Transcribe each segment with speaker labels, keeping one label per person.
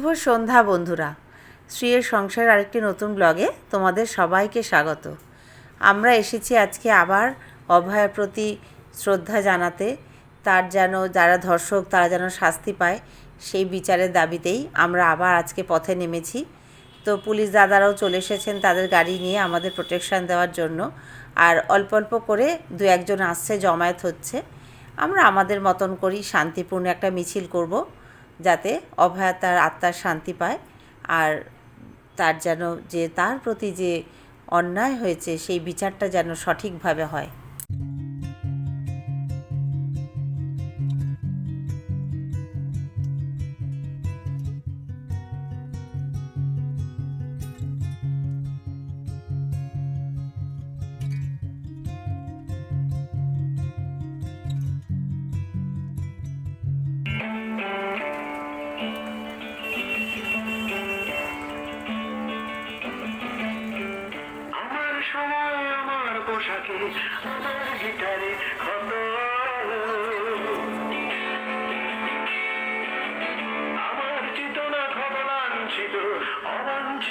Speaker 1: শুভ সন্ধ্যা, বন্ধুরা। শ্রীয়ের সংসার আরেকটি নতুন ব্লগে তোমাদের সবাইকে স্বাগত। আমরা এসেছি আজকে আবার অভয়ার প্রতি শ্রদ্ধা জানাতে। তার যেন, যারা ধর্ষক, তারা যেন শাস্তি পায়, সেই বিচারের দাবিতেই আমরা আবার আজকে পথে নেমেছি। তো পুলিশ দাদারাও চলে এসেছেন তাদের গাড়ি নিয়ে আমাদের প্রোটেকশন দেওয়ার জন্য। আর অল্প অল্প করে দু একজন আসছে, জমায়েত হচ্ছে। আমরা আমাদের মতন করি শান্তিপূর্ণ একটা মিছিল করব। যাতে অভয়া তার আত্মার শান্তি পায় আর তার যেন যে তার প্রতি যে অন্যায় হয়েছে সেই বিচারটা যেন সঠিকভাবে হয়।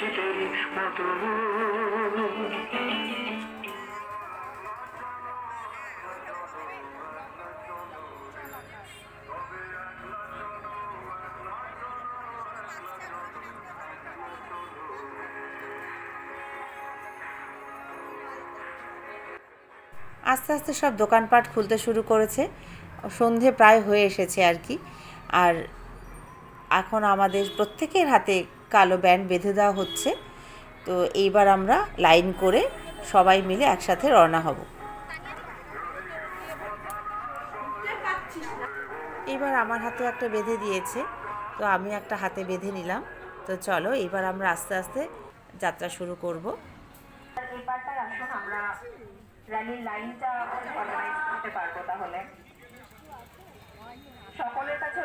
Speaker 2: অবাঞ্ছিতের মতো
Speaker 1: আস্তে আস্তে সব দোকানপাট খুলতে শুরু করেছে। সন্ধে প্রায় হয়ে এসেছে আর কি। আর এখন আমাদের প্রত্যেকের হাতে কালো ব্যান্ড বেঁধে দেওয়া হচ্ছে। তো এইবার আমরা লাইন করে সবাই মিলে একসাথে রওনা হব। এবার আমার হাতে একটা বেঁধে দিয়েছে, তো আমি একটা হাতে বেঁধে নিলাম। তো চলো, এবার আমরা আস্তে আস্তে যাত্রা শুরু করব।
Speaker 3: সকলের কাছে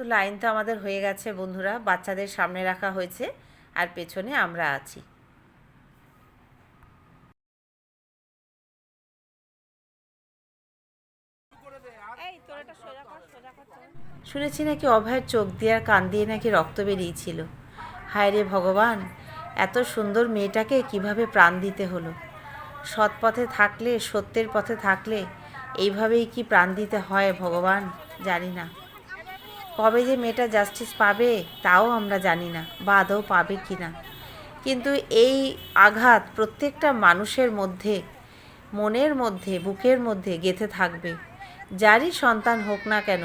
Speaker 1: তো লাইন তো আমাদের হয়ে গেছে বন্ধুরা। বাচ্চাদের সামনে রাখা হয়েছে আর পেছনে আমরা আছি। শুনেছি নাকি অভয়ের চোখ দিয়ে আর কান দিয়ে নাকি রক্ত বেরিয়েছিল। হায় রে ভগবান এত সুন্দর মেয়েটাকে কীভাবে প্রাণ দিতে হলো? সৎ পথে থাকলে সত্যের পথে থাকলে এইভাবেই কি প্রাণ দিতে হয় ভগবান? জানি না। কবে যে মেয়েটা জাস্টিস পাবে, তাও আমরা জানি না বা আদৌ পাবে কি না কিন্তু এই আঘাত প্রত্যেকটা মানুষের মধ্যে, মনের মধ্যে, বুকের মধ্যে গেঁথে থাকবে। যারই সন্তান হোক না কেন,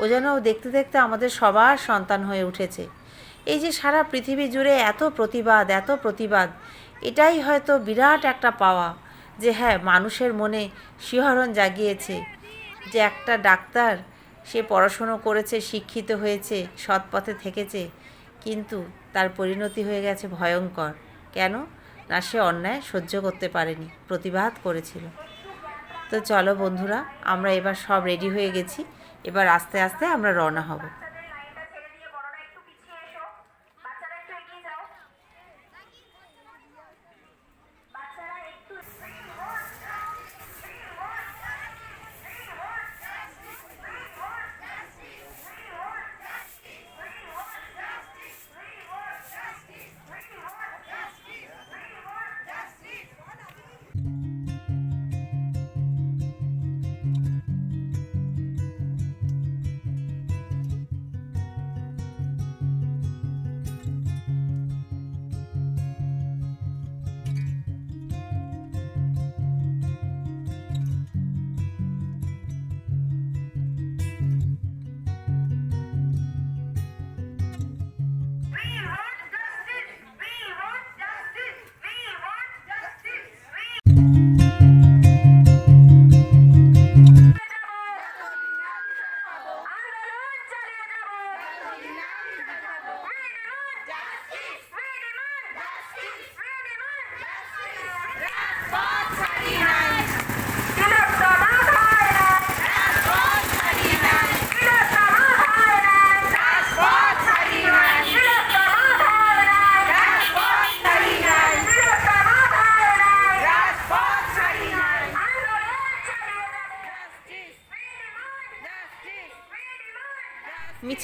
Speaker 1: ও যেন দেখতে দেখতে আমাদের সবার সন্তান হয়ে উঠেছে। এই যে সারা পৃথিবী জুড়ে এত প্রতিবাদ এত প্রতিবাদ, এটাই হয়তো বিরাট একটা পাওয়া যে হ্যাঁ মানুষের মনে শিহরণ জাগিয়েছে যে একটা ডাক্তার সে পড়াশুনো করেছে, শিক্ষিত হয়েছে, সৎ পথে থেকেছে, কিন্তু তার পরিণতি হয়ে গেছে ভয়ঙ্কর। কেন? না, সে অন্যায় সহ্য করতে পারেনি, প্রতিবাদ করেছিল। তো চলো বন্ধুরা, আমরা এবার সব রেডি হয়ে গেছি। এবার আস্তে আস্তে আমরা রওনা হব।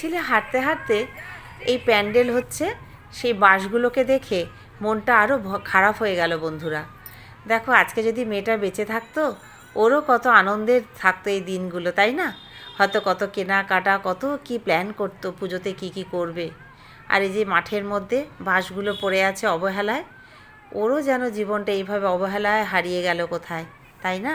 Speaker 1: দেখছিলে হাঁটতে হাঁটতে এই প্যান্ডেল হচ্ছে সেই বাঁশগুলোকে দেখে মনটা আরও খারাপ হয়ে গেল বন্ধুরা। দেখো, আজকে যদি মেয়েটা বেঁচে থাকতো, ওরও কত আনন্দের থাকতো এই দিনগুলো, তাই না? হয়তো কত কেনাকাটা, কত কি প্ল্যান করতো, পুজোতে কি কি করবে। আর এই যে মাঠের মধ্যে বাঁশগুলো পড়ে আছে অবহেলায়, ওরও যেন জীবনটা এইভাবে অবহেলায় হারিয়ে গেল কোথায়, তাই না?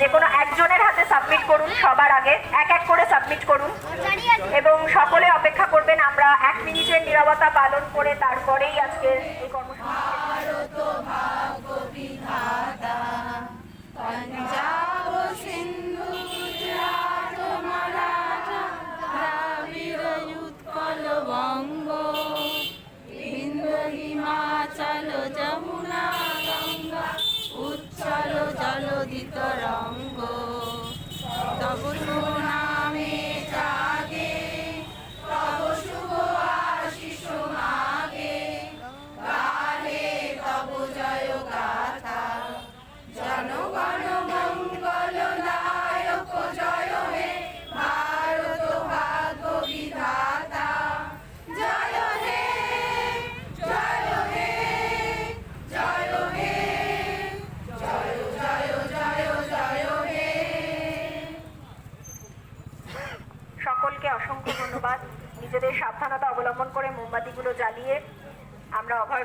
Speaker 4: যে কোনো একজনের হাতে সাবমিট করুন, সবার আগে এক এক করে সাবমিট করুন। এবং সকলে অপেক্ষা করবেন, আমরা এক মিনিটের নিরবতা পালন করে তারপরেই আজকে এই কর্মসূচি।
Speaker 3: favor.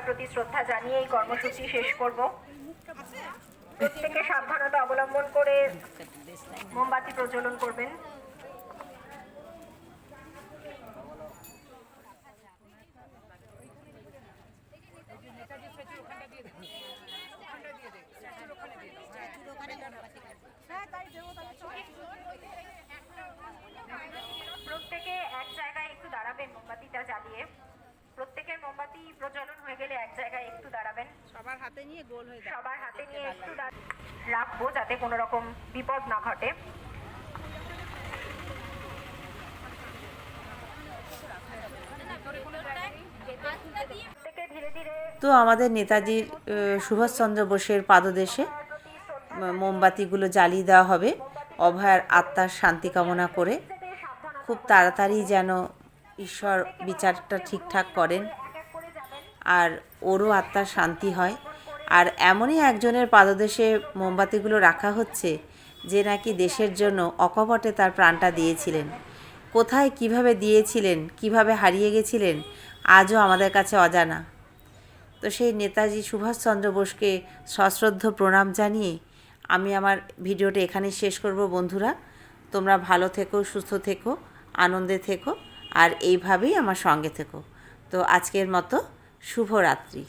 Speaker 3: প্রতি শ্রদ্ধা জানিয়ে এই কর্মসূচি শেষ করব। প্রত্যেকে সাবধানতা অবলম্বন করে মোমবাতি প্রজ্বলন করবেন। প্রত্যেকে এক জায়গায় একটু দাঁড়াবেন মোমবাতিটা জ্বালিয়ে। প্রত্যেকের মোমবাতি প্রজ্বলন হয়ে গেলে এক জায়গায় একটু দাঁড়াবেন।
Speaker 4: সবার হাতে নিয়ে গোল হয়ে
Speaker 3: সবার হাতে নিয়ে একটু রাখব যাতে কোনো রকম বিপদ না ঘটে। ধীরে ধীরে
Speaker 1: তো আমাদের নেতাজির আহ, সুভাষচন্দ্র বোসের পাদদেশে মোমবাতিগুলো জ্বালিয়ে দেওয়া হবে। অভয়ার আত্মার শান্তি কামনা করে খুব তাড়াতাড়ি যেন ঈশ্বর বিচারটা ঠিকঠাক করেন। আর ওরও আত্মার শান্তি হয়। আর এমনই একজনের পাদদেশে মোমবাতিগুলো রাখা হচ্ছে, যে নাকি দেশের জন্য অকপটে তার প্রাণটা দিয়েছিলেন। কোথায় কীভাবে দিয়েছিলেন, কীভাবে হারিয়ে গেছিলেন, আজও আমাদের কাছে অজানা। তো সেই নেতাজি সুভাষচন্দ্র বোসকে সশ্রদ্ধ প্রণাম জানিয়ে আমি আমার ভিডিওটা এখানেই শেষ করব বন্ধুরা। তোমরা ভালো থেকো, সুস্থ থেকো, আনন্দে থেকো, আর এইভাবেই আমার সঙ্গে থেকো। তো আজকের মতো শুভরাত্রি।